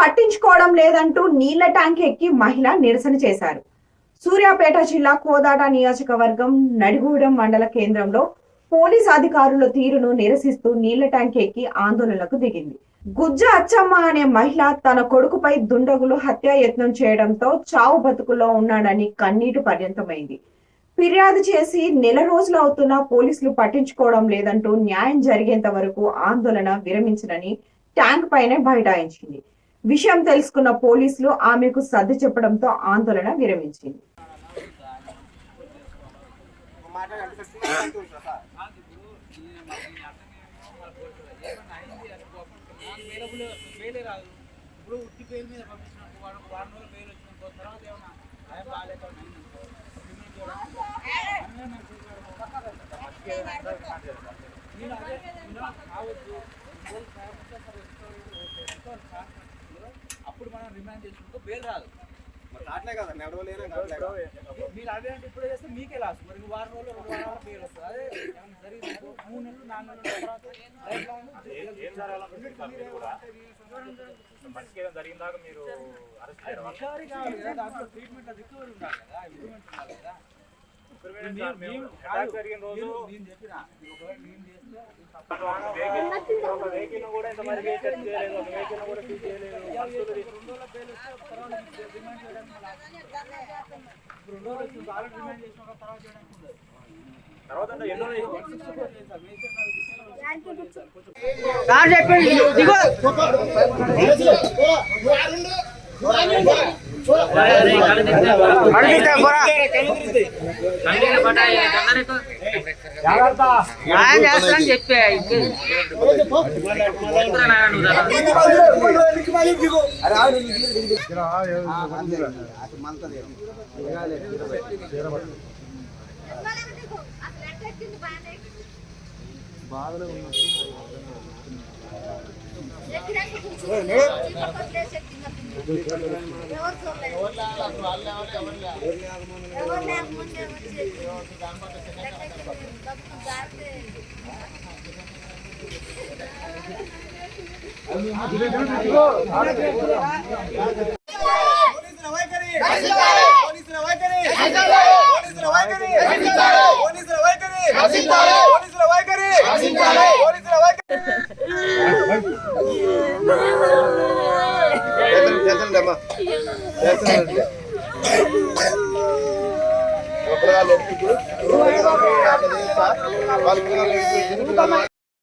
పట్టించుకోవడం లేదంటూ నీళ్ళ ట్యాంక్ ఎక్కి మహిళ నిరసన చేశారు. సూర్యాపేట జిల్లా కోదాడ నియోజకవర్గం నడిగూడెం మండల కేంద్రంలో పోలీస్ అధికారుల తీరును నిరసిస్తూ నీళ్ళ ట్యాంక్ ఎక్కి ఆందోళనకు దిగింది. గుజ్జ అచ్చమ్మ అనే మహిళ తన కొడుకుపై దుండగులు హత్యాయత్నం చేయడంతో చావు బతుకుల్లో ఉన్నాడని కన్నీటి పర్యంతమైంది. ఫిర్యాదు చేసి నెల రోజులు అవుతున్నా పోలీసులు పట్టించుకోవడం లేదంటూ న్యాయం జరిగేంత వరకు ఆందోళన విరమించనని ట్యాంక్ పైనే బైఠాయించింది. విషయం తెలుసుకున్న పోలీసులు ఆమెకు సర్ది చెప్పడంతో ఆందోళన విరమించింది. ఇప్పుడు ఉట్టి పేరు మీద పంపించినప్పుడు వాడు వారం రోజులు తర్వాత ఏమన్నా ఆయన బాగాలేక నేను అదే మనం రిమాండ్ చేసుకుంటూ బెయిల్ రాదు. అట్లే కదా మీరు అదే అంటే ఇప్పుడు చేస్తే మీకే లాస్. మరి వారం రోజులు రెండు వారాలు బెయిల్ వస్తుంది. అదే జరిగింది? మూడు నెలలు నాలుగు నెలల తర్వాత రికవరీ కావాలి కదా దాంట్లో ట్రీట్మెంట్ రికవరీ ఉండాలి కదా ఇంప్రూవ్మెంట్ ఉండాలి కదా. వెహికల్ కూడా చేయలేదు. ఒక వెహికల్ చేయలేదు. తర్వాత ఎన్నో సార్ మేజర్ చేస్తానని తీసుకెళ్ళి బాధలో చెప్పా వైఖరి చేస్తానమ్మా చేస్తానండి